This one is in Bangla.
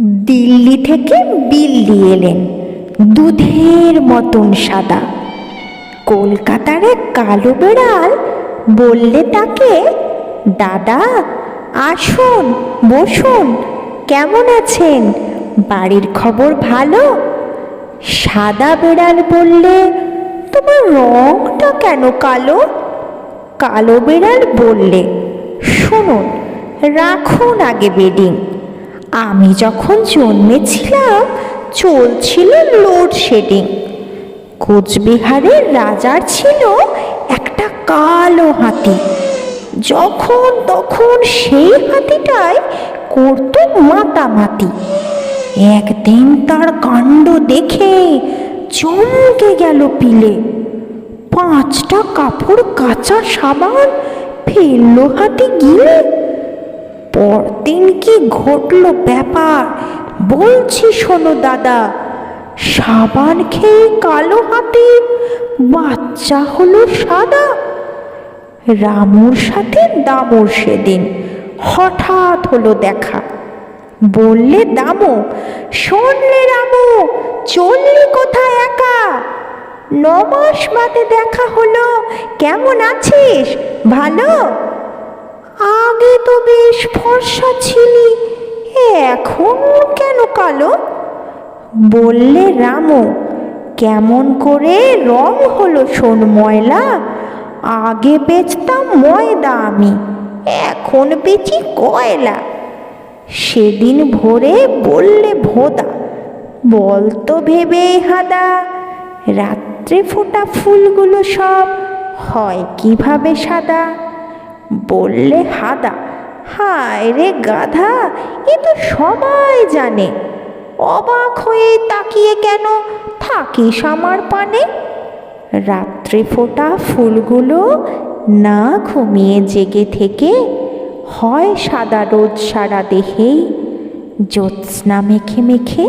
দিল্লি থেকে বিল্লি এলেন, দুধের মতন সাদা। কলকাতার এক কালো বেড়াল বললে তাকে, দাদা, আসুন, বসুন, কেমন আছেন? বাড়ির খবর ভালো? সাদা বেড়াল বললে, তোমার রংটা কেন কালো? কালো বেড়াল বললে, শুনুন, রাখুন আগে বেডিং। আমি যখন জন্মেছিলাম, চলছিল লোডশেডিং কোচবিহারের রাজার ছিল একটা কালো হাতি। যখন তখন সেই হাতিটায় করতো মাতামাতি। একদিন তার কাণ্ড দেখে চমকে গেল পিলে। পাঁচটা কাপড় কাঁচা সাবান ফেলল হাতি গিলে। পরদিন কি ঘটলো ব্যাপার? বলছি শোনো দাদা, সাবান খেয়ে কালো হাতি বাচ্চা হলো সাদা। রামুর সাথে দামুর সেদিন হঠাৎ হলো দেখা। বললে, দামু, শোনলে রামু, চললি কোথায় একা? নমাস বাদে দেখা হলো, কেমন আছিস? ভালো? বেশ ফর্সা ছিলি এখন কেন কালো? বললে রামু, কেমন করে রং হলো শোন ময়লা, আগে বেচতাম ময়দা আমি, এখন বেচি কয়লা। সেদিন ভোরে বললে ভোদা বলতো ভেবে হাদা, রাত্রে ফোটা ফুলগুলো সব হয় কীভাবে সাদা? বললে হাদা হায় রে গাধা, এ তো সবাই জানে। অবাক হয়ে তাকিয়ে কেন থাকিস আমার পানে? রাত্রে ফোটা ফুলগুলো না ঘুমিয়ে জেগে থেকে হয় সাদা রোদ সারা দেহেই। জ্যোৎস্না মেখে মেখে